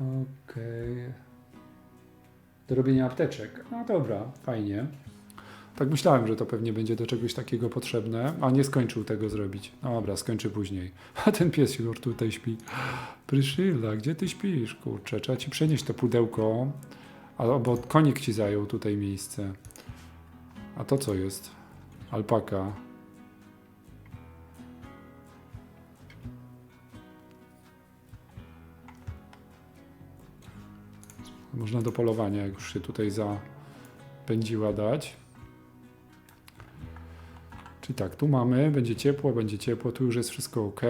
Okej. Do robienia apteczek. No dobra, fajnie. Tak myślałem, że to pewnie będzie do czegoś takiego potrzebne, a nie skończył tego zrobić. No dobra, skończy później. A ten pies już tutaj śpi. Pryszyla, gdzie ty śpisz? Kurczę, trzeba ci przenieść to pudełko, a, bo konik ci zajął tutaj miejsce. A to co jest? Alpaka. Można do polowania, jak już się tutaj zapędziła dać. Czyli tak, tu mamy, będzie ciepło, będzie ciepło, tu już jest wszystko ok.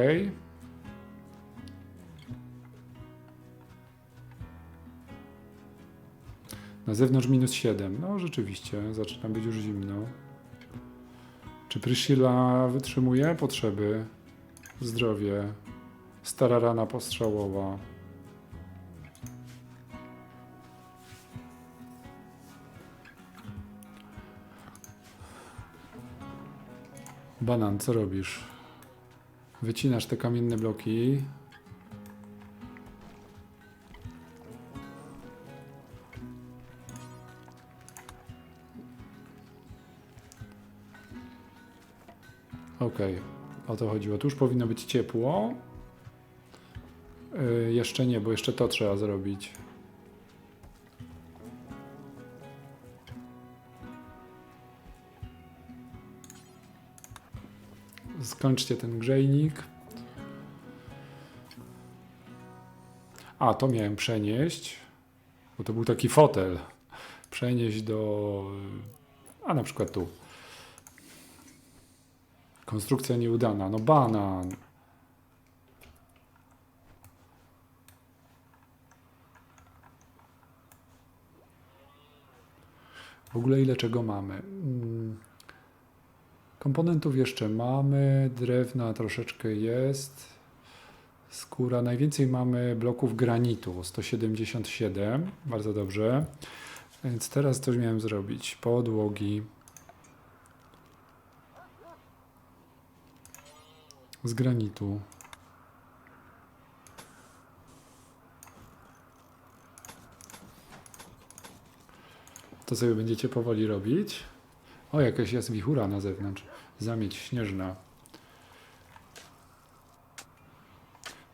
Na zewnątrz minus 7. No rzeczywiście, zaczyna być już zimno. Czy Priscilla wytrzymuje potrzeby? Zdrowie. Stara rana postrzałowa. Banan, co robisz? Wycinasz te kamienne bloki. Okej, o to chodziło. Tu już powinno być ciepło. Yy, jeszcze nie, bo jeszcze to trzeba zrobić. Skończcie ten grzejnik. A, to miałem przenieść, bo to był taki fotel. Przenieść do. A na przykład tu. Konstrukcja nieudana. No banan. W ogóle ile czego mamy? Komponentów jeszcze mamy, drewna troszeczkę jest, skóra. Najwięcej mamy bloków granitu, 177, bardzo dobrze. Więc teraz coś miałem zrobić. Podłogi. Z granitu. To sobie będziecie powoli robić. O, jakaś jest wichura na zewnątrz. Zamieć śnieżna.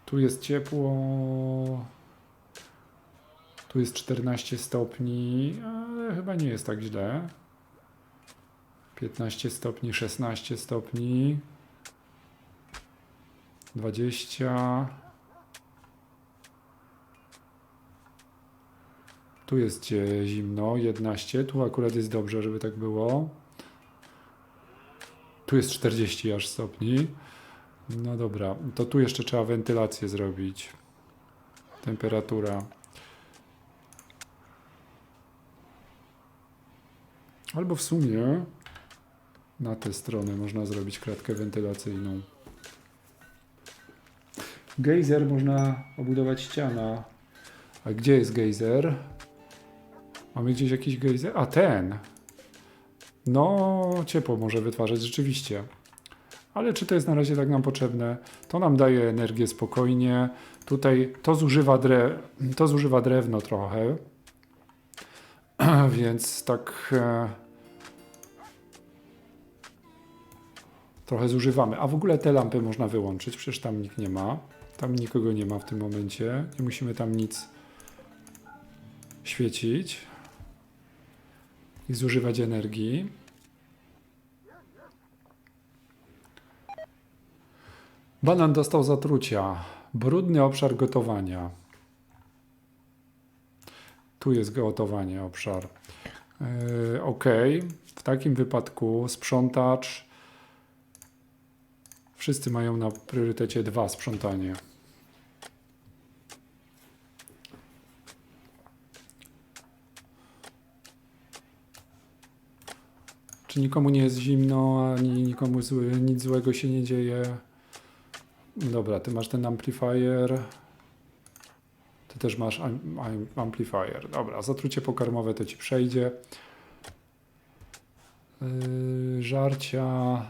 Tu jest ciepło. Tu jest 14 stopni, ale chyba nie jest tak źle. 15 stopni, 16 stopni. 20. Tu jest cie- zimno, 11. Tu akurat jest dobrze, żeby tak było. Tu jest 40 aż stopni. No dobra, to tu jeszcze trzeba wentylację zrobić. Temperatura. Albo w sumie na tę stronę można zrobić kratkę wentylacyjną. Gejzer można obudować ściana. A gdzie jest gejzer? Mamy gdzieś jakiś gejzer? A ten! No, ciepło może wytwarzać rzeczywiście. Ale czy to jest na razie tak nam potrzebne? To nam daje energię spokojnie. Tutaj to zużywa, dre, to zużywa drewno trochę. Więc tak e, trochę zużywamy. A w ogóle te lampy można wyłączyć, przecież tam nikt nie ma. Tam nikogo nie ma w tym momencie. Nie musimy tam nic świecić i zużywać energii. Banan dostał zatrucia. Brudny obszar gotowania. Tu jest gotowanie obszar. Yy, ok. W takim wypadku sprzątacz. Wszyscy mają na priorytecie dwa sprzątanie. Czy nikomu nie jest zimno, ani nikomu zły, nic złego się nie dzieje? Dobra, ty masz ten amplifier. Ty też masz am, am, amplifier. Dobra, zatrucie pokarmowe to ci przejdzie. Yy, żarcia.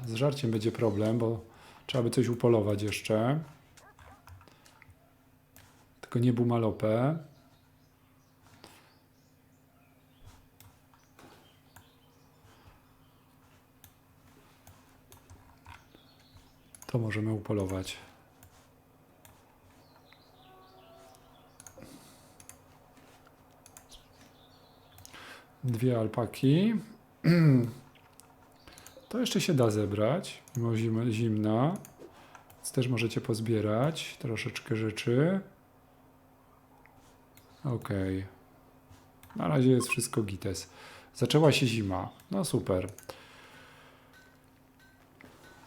Z żarciem będzie problem, bo trzeba by coś upolować jeszcze. Tylko nie bumalopę. To możemy upolować. Dwie alpaki. To jeszcze się da zebrać, mimo zim, zimna. Więc też możecie pozbierać troszeczkę rzeczy. Okej. Na razie jest wszystko gites. Zaczęła się zima. No super.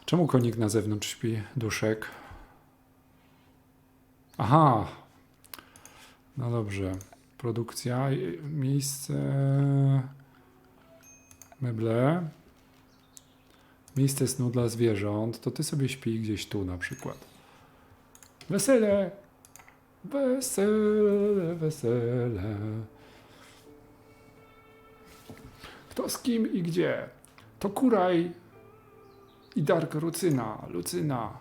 Czemu konik na zewnątrz śpi? Duszek. Aha. No dobrze. Produkcja, i- miejsce, meble, miejsce snu dla zwierząt. To ty sobie śpi gdzieś tu na przykład. Wesele! Wesele, wesele. Kto z kim i gdzie? To Kuraj i Dark Lucyna. Lucyna.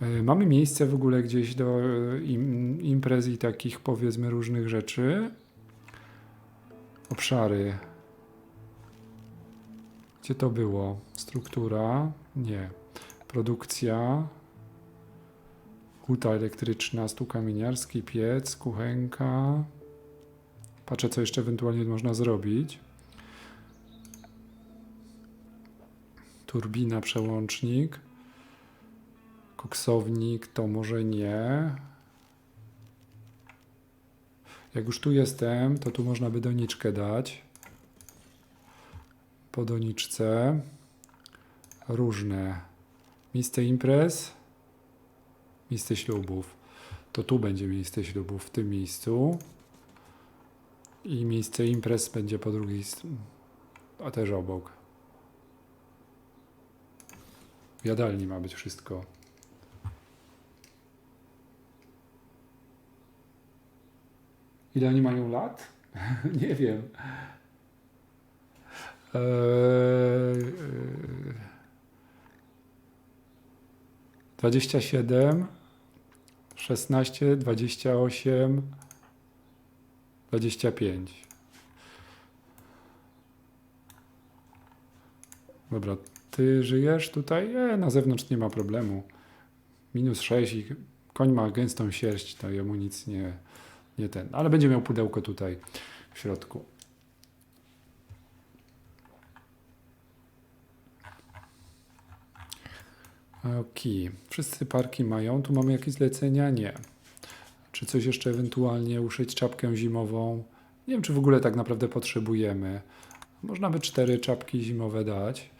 E, Mamy miejsce w ogóle gdzieś do e, im, imprez i takich powiedzmy różnych rzeczy. Obszary. Gdzie to było? Struktura? Nie. Produkcja. Huta elektryczna, stół kamieniarski, piec, kuchenka. Patrzę, co jeszcze ewentualnie można zrobić. Turbina, przełącznik. Koksownik to może nie. Jak już tu jestem, to tu można by doniczkę dać. Po doniczce. Różne. Miejsce imprez. Miejsce ślubów. To tu będzie miejsce ślubów, w tym miejscu. I miejsce imprez będzie po drugiej stronie. A też obok. W jadalni ma być wszystko. Ile oni mają lat? Nie wiem. Eee, eee, 27, 16, 28, 25. Dobra, ty żyjesz tutaj? E, na zewnątrz nie ma problemu. Minus 6 i koń ma gęstą sierść, to jemu nic nie, nie ten. Ale będzie miał pudełko tutaj w środku. Okej, wszyscy parki mają. Tu mamy jakieś zlecenia? Nie. Czy coś jeszcze ewentualnie uszyć czapkę zimową? Nie wiem, czy w ogóle tak naprawdę potrzebujemy. Można by cztery czapki zimowe dać.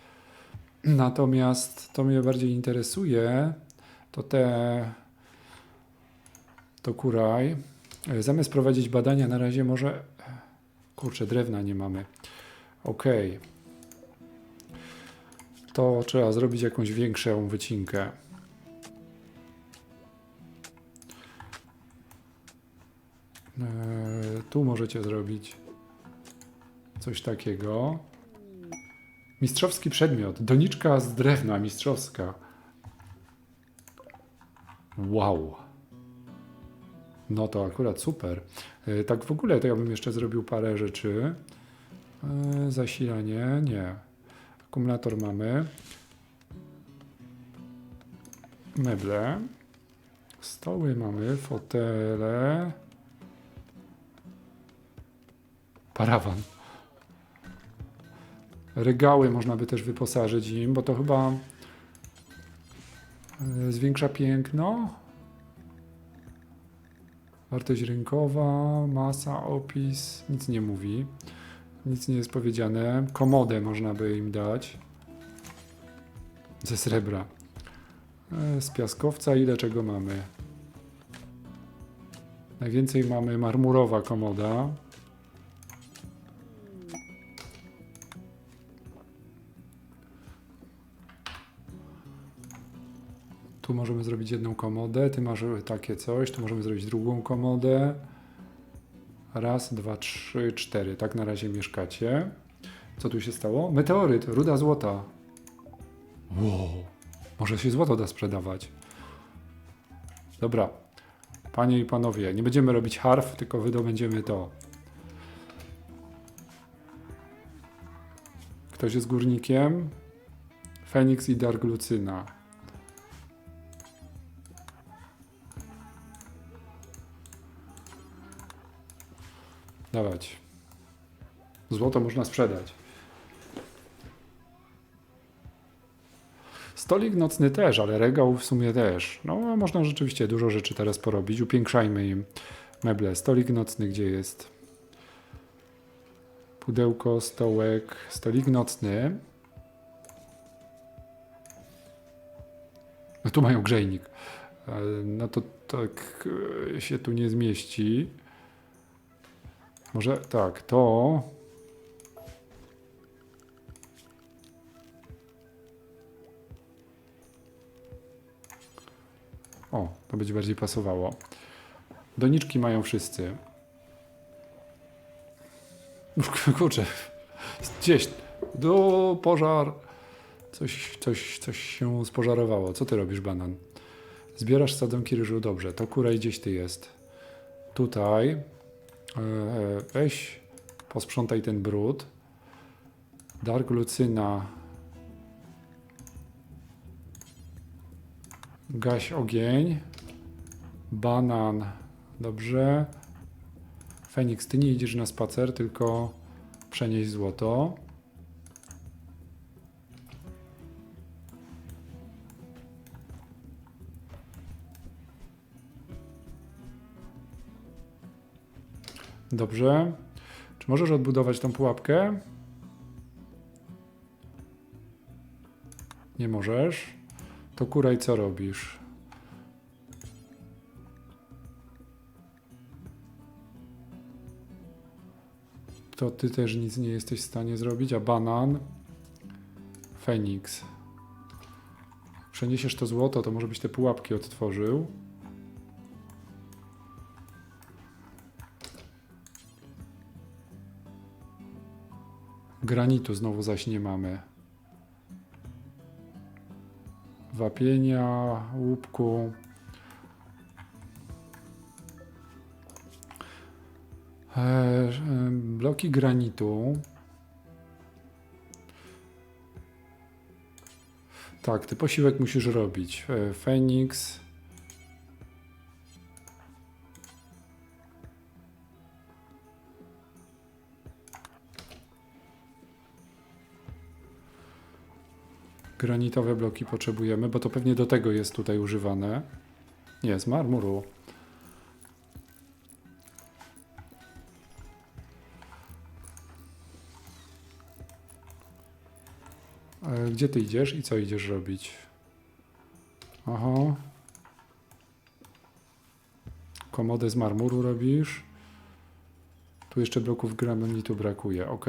Natomiast to mnie bardziej interesuje, to te to kuraj. E, Zamiast prowadzić badania, na razie może. Kurczę, drewna nie mamy. Okej. To trzeba zrobić jakąś większą wycinkę. E, tu możecie zrobić coś takiego. Mistrzowski przedmiot. Doniczka z drewna mistrzowska. Wow. No to akurat super. E, Tak w ogóle to ja bym jeszcze zrobił parę rzeczy. E, Zasilanie, nie. Akumulator mamy. Meble. Stoły mamy, fotele. Parawan. Regały można by też wyposażyć im, bo to chyba e, zwiększa piękno. Wartość rynkowa, masa, opis, nic nie mówi. Nic nie jest powiedziane. Komodę można by im dać. Ze srebra. E, Z piaskowca ile czego mamy? Najwięcej mamy marmurowa komoda. Tu możemy zrobić jedną komodę, ty masz takie coś, tu możemy zrobić drugą komodę. Raz, dwa, trzy, cztery. Tak na razie mieszkacie. Co tu się stało? Meteoryt, ruda złota. Wow. Może się złoto da sprzedawać. Dobra. Panie i panowie, nie będziemy robić harf, tylko wydobędziemy to. Ktoś jest górnikiem? Feniks i Dark Dawać. Złoto można sprzedać. Stolik nocny też, ale regał w sumie też. No, można rzeczywiście dużo rzeczy teraz porobić. Upiększajmy im meble. Stolik nocny gdzie jest? Pudełko, stołek, stolik nocny. No tu mają grzejnik. E, No to tak e, się tu nie zmieści. Może tak, to. O, to będzie bardziej pasowało. Doniczki mają wszyscy. Kurczę, gdzieś. Do pożar. Coś, coś, coś się spożarowało. Co ty robisz, banan? Zbierasz sadzonki ryżu. Dobrze, to kurej gdzieś ty jest. Tutaj. E, Weź, posprzątaj ten brud. Dark Lucyna. Gaś ogień. Banan. Dobrze. Feniks, ty nie idziesz na spacer, tylko przenieś złoto. Dobrze. Czy możesz odbudować tą pułapkę? Nie możesz. To kuraj, co robisz? To ty też nic nie jesteś w stanie zrobić, a banan? Feniks. Przeniesiesz to złoto, to może byś te pułapki odtworzył. Granitu znowu zaś nie mamy. Wapienia, łupku. E, e, bloki granitu. Tak, ty posiłek musisz robić. E, Feniks. Granitowe bloki potrzebujemy, bo to pewnie do tego jest tutaj używane. Nie, z marmuru. E, Gdzie ty idziesz i co idziesz robić? Aha. Komodę z marmuru robisz. Tu jeszcze bloków granitu brakuje. Ok.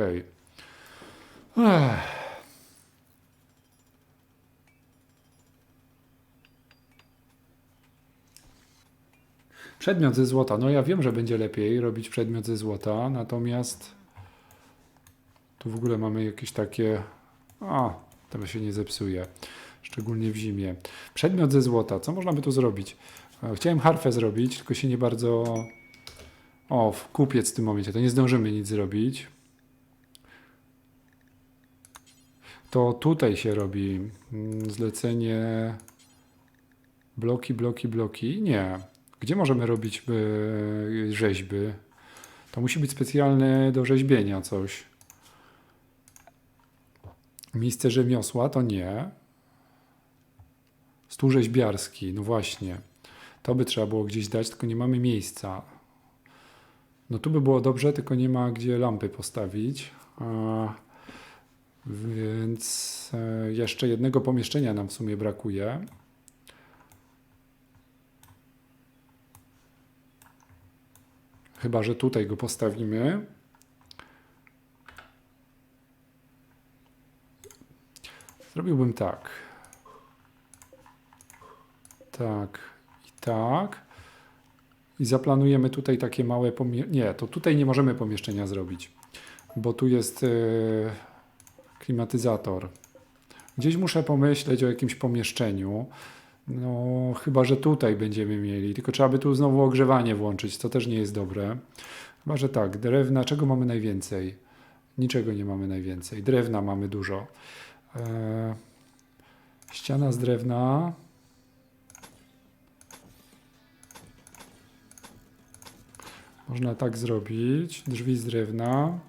Przedmiot ze złota. No ja wiem, że będzie lepiej robić przedmiot ze złota, natomiast tu w ogóle mamy jakieś takie. A, to się nie zepsuje. Szczególnie w zimie. Przedmiot ze złota. Co można by tu zrobić? E, Chciałem harfę zrobić, tylko się nie bardzo. O, kupiec w tym momencie. To nie zdążymy nic zrobić. To tutaj się robi mm, zlecenie. Bloki, bloki, bloki. Nie. Gdzie możemy robić e, rzeźby? To musi być specjalne do rzeźbienia coś. Miejsce rzemiosła to nie. Stół rzeźbiarski, no właśnie. To by trzeba było gdzieś dać, tylko nie mamy miejsca. No tu by było dobrze, tylko nie ma gdzie lampy postawić. Więc e, jeszcze jednego pomieszczenia nam w sumie brakuje. Chyba, że tutaj go postawimy. Zrobiłbym tak. Tak i tak. I zaplanujemy tutaj takie małe pomieszczenie. Nie, to tutaj nie możemy pomieszczenia zrobić, bo tu jest e, klimatyzator. Gdzieś muszę pomyśleć o jakimś pomieszczeniu. No, chyba, że tutaj będziemy mieli. Tylko trzeba by tu znowu ogrzewanie włączyć, co też nie jest dobre. Chyba, że tak. Drewna, czego mamy najwięcej? Niczego nie mamy najwięcej. Drewna mamy dużo. E, Ściana z drewna. Można tak zrobić. Drzwi z drewna.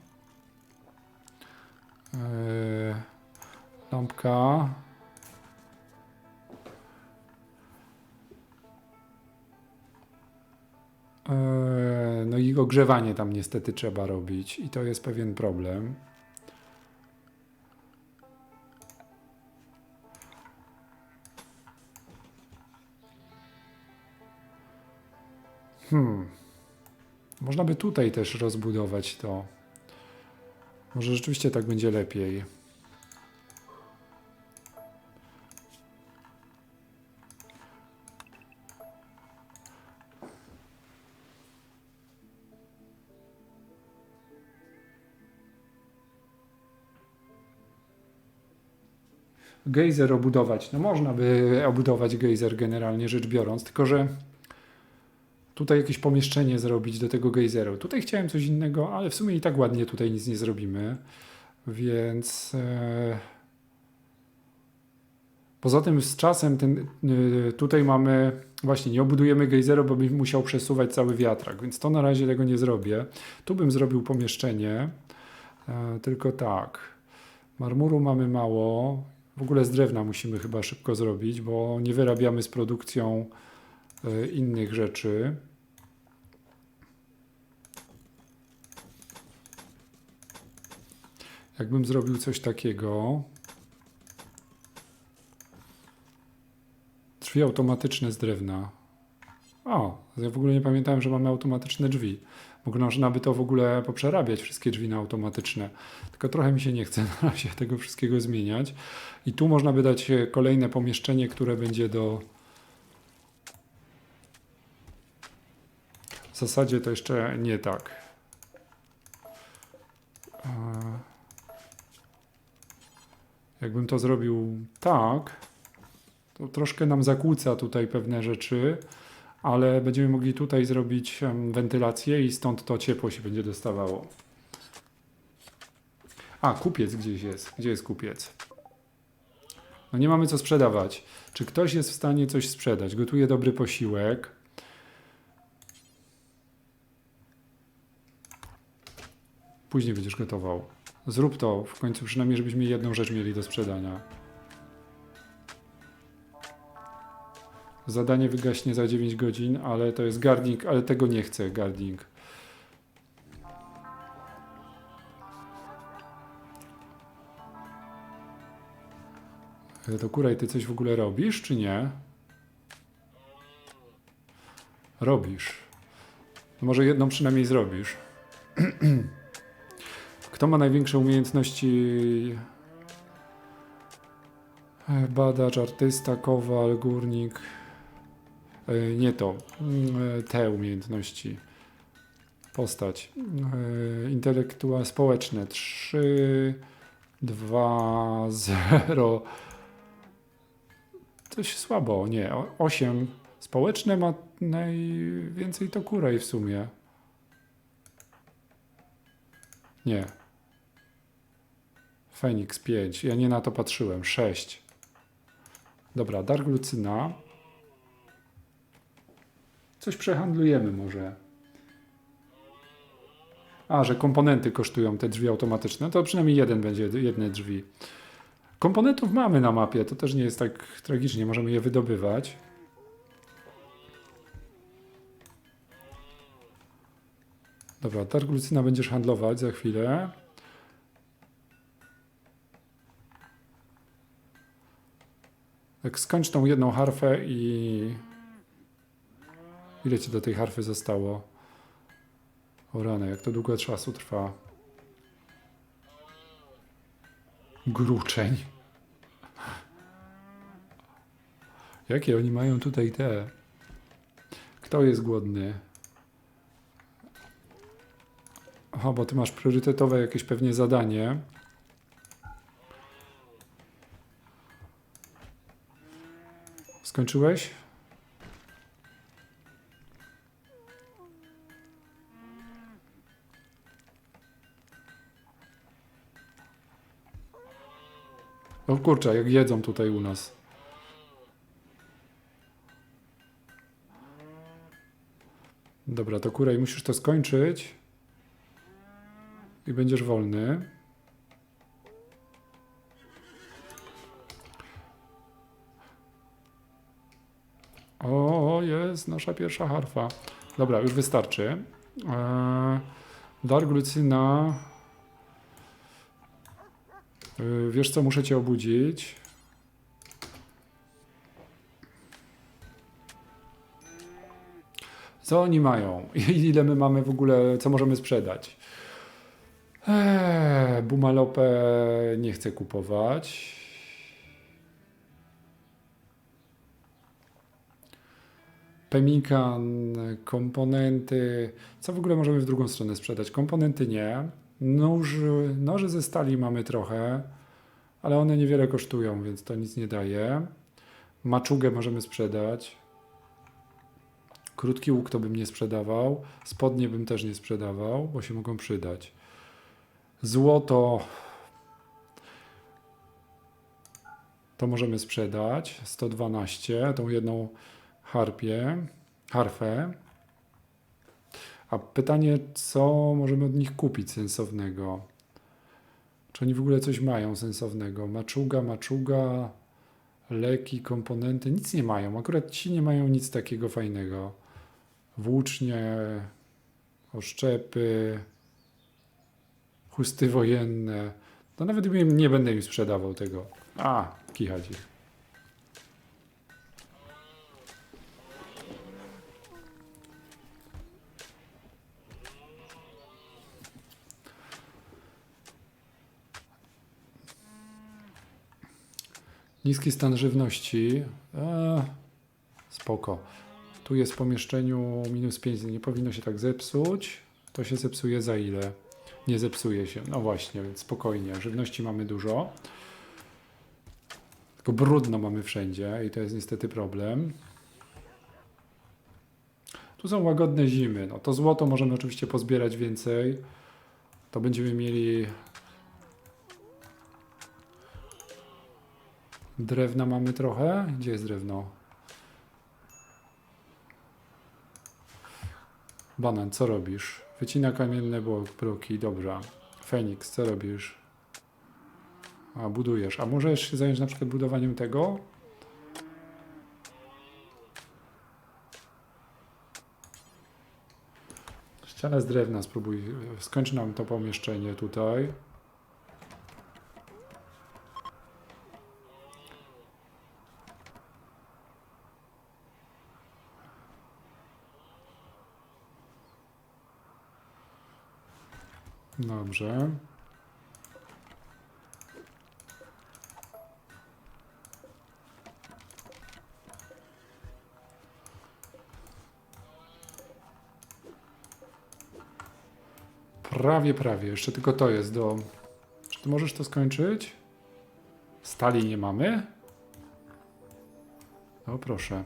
Eee, lampka. No i ogrzewanie tam niestety trzeba robić i to jest pewien problem. Hmm. Można by tutaj też rozbudować to. Może rzeczywiście tak będzie lepiej. Gejzer obudować. No można by obudować gejzer generalnie rzecz biorąc, tylko że tutaj jakieś pomieszczenie zrobić do tego gejzeru. Tutaj chciałem coś innego, ale w sumie i tak ładnie tutaj nic nie zrobimy. Więc e... poza tym z czasem ten, y, tutaj mamy właśnie nie obudujemy gejzeru, bo bym musiał przesuwać cały wiatrak, więc to na razie tego nie zrobię. Tu bym zrobił pomieszczenie, e, tylko tak. Marmuru mamy mało. W ogóle z drewna musimy chyba szybko zrobić, bo nie wyrabiamy z produkcją e, innych rzeczy. Jakbym zrobił coś takiego. Drzwi automatyczne z drewna. O, ja w ogóle nie pamiętałem, że mamy automatyczne drzwi. Można by to w ogóle poprzerabiać, wszystkie drzwi na automatyczne. Tylko trochę mi się nie chce na razie tego wszystkiego zmieniać. I tu można by dać e, kolejne pomieszczenie, które będzie do. W zasadzie to jeszcze nie tak. E, Jakbym to zrobił tak, to troszkę nam zakłóca tutaj pewne rzeczy, ale będziemy mogli tutaj zrobić wentylację i stąd to ciepło się będzie dostawało. A, kupiec gdzieś jest. Gdzie jest kupiec? No nie mamy co sprzedawać. Czy ktoś jest w stanie coś sprzedać? Gotuje dobry posiłek. Później będziesz gotował. Zrób to w końcu, przynajmniej żebyśmy jedną rzecz mieli do sprzedania. Zadanie wygaśnie za 9 godzin, ale to jest garding, ale tego nie chcę, garding. Ale To kuraj, ty coś w ogóle robisz, czy nie? Robisz. No Może jedną przynajmniej zrobisz. Kto ma największe umiejętności? E, Badacz, artysta, kowal, górnik. E, Nie to. Mm, e, Te umiejętności. Postać. E, Intelektualne, społeczne. 3, 2, 0. Coś słabo, nie. 8. Społeczne ma najwięcej to kurej w sumie. Nie. Feniks 5. Ja nie na to patrzyłem. 6. Dobra, Dark Lucyna. Coś przehandlujemy może. A, że komponenty kosztują te drzwi automatyczne. To przynajmniej jeden będzie, jedne drzwi. Komponentów mamy na mapie, to też nie jest tak tragicznie. Możemy je wydobywać. Dobra, Dark Lucyna będziesz handlować za chwilę. Jak skończ tą jedną harfę i... Ile ci do tej harfy zostało? O rany, jak to długo czasu trwa. Gruczeń. Jakie oni mają tutaj te? Kto jest głodny? Aha, bo ty masz priorytetowe jakieś pewnie zadanie. Skończyłeś? No kurczę, jak jedzą tutaj u nas. Dobra, to kurej, musisz to skończyć. I będziesz wolny. O, jest nasza pierwsza harfa. Dobra, już wystarczy. Eee, dar glucyna Yy, Wiesz co, muszę cię obudzić. Co oni mają? Ile my mamy w ogóle, co możemy sprzedać? Eee, Bumalopę nie chcę kupować. Pemikan, komponenty. Co w ogóle możemy w drugą stronę sprzedać? Komponenty nie. Nóż, noże ze stali mamy trochę, ale one niewiele kosztują, więc to nic nie daje. Maczugę możemy sprzedać. Krótki łuk to bym nie sprzedawał. Spodnie bym też nie sprzedawał, bo się mogą przydać. Złoto to możemy sprzedać. 112, tą jedną harpię, harfę. A pytanie, co możemy od nich kupić sensownego? Czy oni w ogóle coś mają sensownego? Maczuga, maczuga, leki, komponenty, nic nie mają. Akurat ci nie mają nic takiego fajnego. Włócznie, oszczepy, chusty wojenne. To nawet nie będę im sprzedawał tego. A, kichać ich. Niski stan żywności. Eee, spoko. Tu jest w pomieszczeniu minus 5, nie powinno się tak zepsuć. To się zepsuje za ile? Nie zepsuje się. No właśnie, więc spokojnie. Żywności mamy dużo. Tylko brudno mamy wszędzie i to jest niestety problem. Tu są łagodne zimy. No to złoto możemy oczywiście pozbierać więcej. To będziemy mieli Drewna mamy trochę. Gdzie jest drewno? Banan, co robisz? Wycina kamienne blo- bloki, dobra. Feniks, co robisz? A, budujesz. A możesz się zająć na przykład budowaniem tego? Ścianę z drewna spróbuj. Skończ nam to pomieszczenie tutaj. Dobrze. Prawie, prawie. Jeszcze tylko to jest do. Czy ty możesz to skończyć? Stali nie mamy? O, proszę.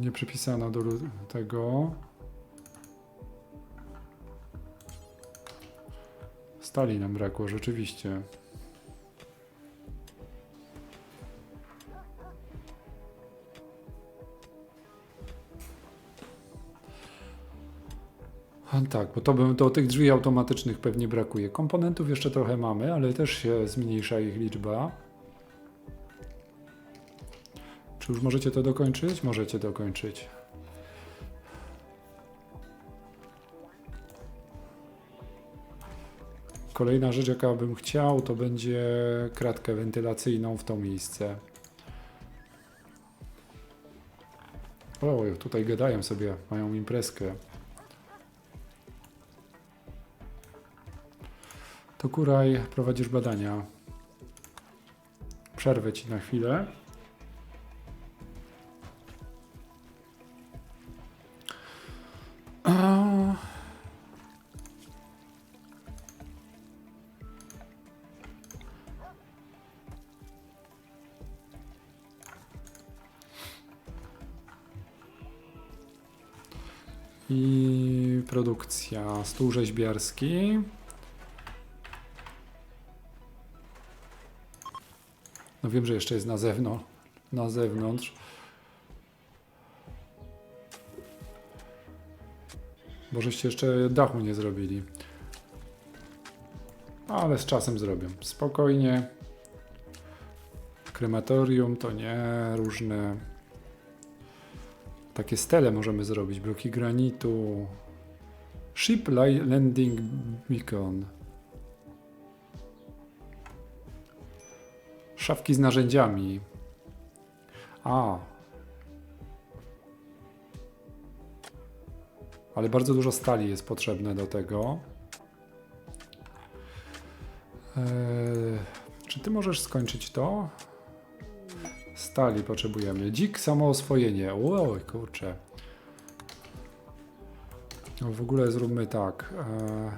Nie przypisano do tego. Stali nam brakło, rzeczywiście. Tak, bo to do tych drzwi automatycznych pewnie brakuje. Komponentów jeszcze trochę mamy, ale też się zmniejsza ich liczba. Czy już możecie to dokończyć? Możecie dokończyć. Kolejna rzecz, jaka bym chciał, to będzie kratkę wentylacyjną w to miejsce. O, tutaj gadają sobie, mają imprezkę. To Kuraj, prowadzisz badania. Przerwę ci na chwilę. Stół rzeźbiarski. No wiem, że jeszcze jest na zewnątrz. Na zewnątrz. Bo żeście jeszcze dachu nie zrobili. Ale z czasem zrobię. Spokojnie. Krematorium to nie różne. Takie stele możemy zrobić. Bloki granitu, Ship Landing Beacon. Szafki z narzędziami. A. Ale bardzo dużo stali jest potrzebne do tego. Eee, czy ty możesz skończyć to? Stali potrzebujemy. Dzik samooswojenie. Oj, kurczę. No w ogóle zróbmy tak. Eee,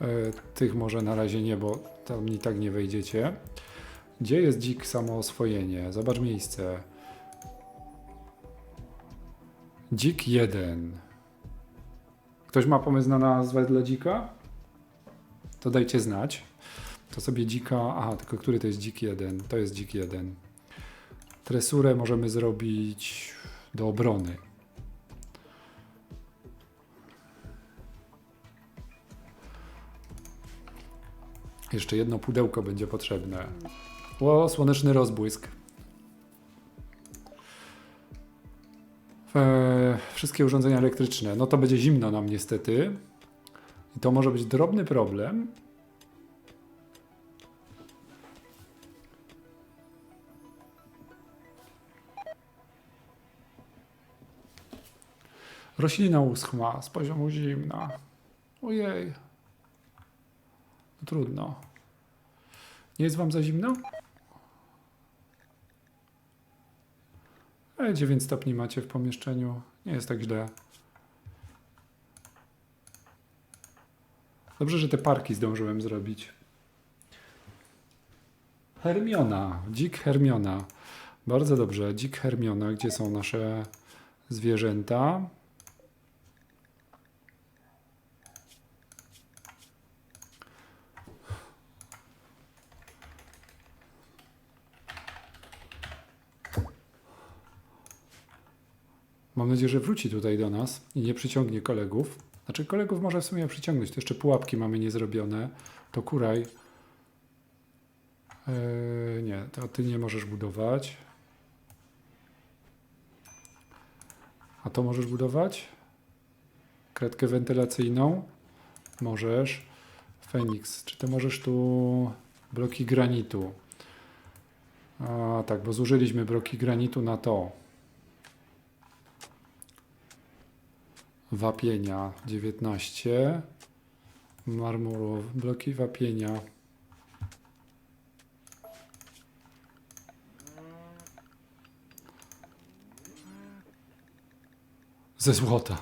E, Tych może na razie nie, bo tam i tak nie wejdziecie. Gdzie jest dzik samooswojenie? Zobacz miejsce. Dzik 1. Ktoś ma pomysł na nazwę dla dzika? To dajcie znać. To sobie dzika. Aha, tylko który to jest dzik 1? To jest dzik 1. Tresurę możemy zrobić do obrony. Jeszcze jedno pudełko będzie potrzebne. O, słoneczny rozbłysk. E, wszystkie urządzenia elektryczne. No to będzie zimno nam niestety. I to może być drobny problem. Roślina uschła z poziomu zimna. Ojej. No trudno. Nie jest wam za zimno? E, 9 stopni macie w pomieszczeniu. Nie jest tak źle. Dobrze, że te parki zdążyłem zrobić. Hermiona. Dzik Hermiona. Bardzo dobrze. Dzik Hermiona. Gdzie są nasze zwierzęta? Mam nadzieję, że wróci tutaj do nas i nie przyciągnie kolegów. Znaczy, kolegów może w sumie przyciągnąć. To jeszcze pułapki mamy niezrobione. To kuraj. Eee, nie, to ty nie możesz budować. A to możesz budować? Kredkę wentylacyjną? Możesz. Feniks, czy ty możesz tu bloki granitu? A tak, bo zużyliśmy bloki granitu na to. Wapienia 19. Marmurowe bloki wapienia. Ze złota.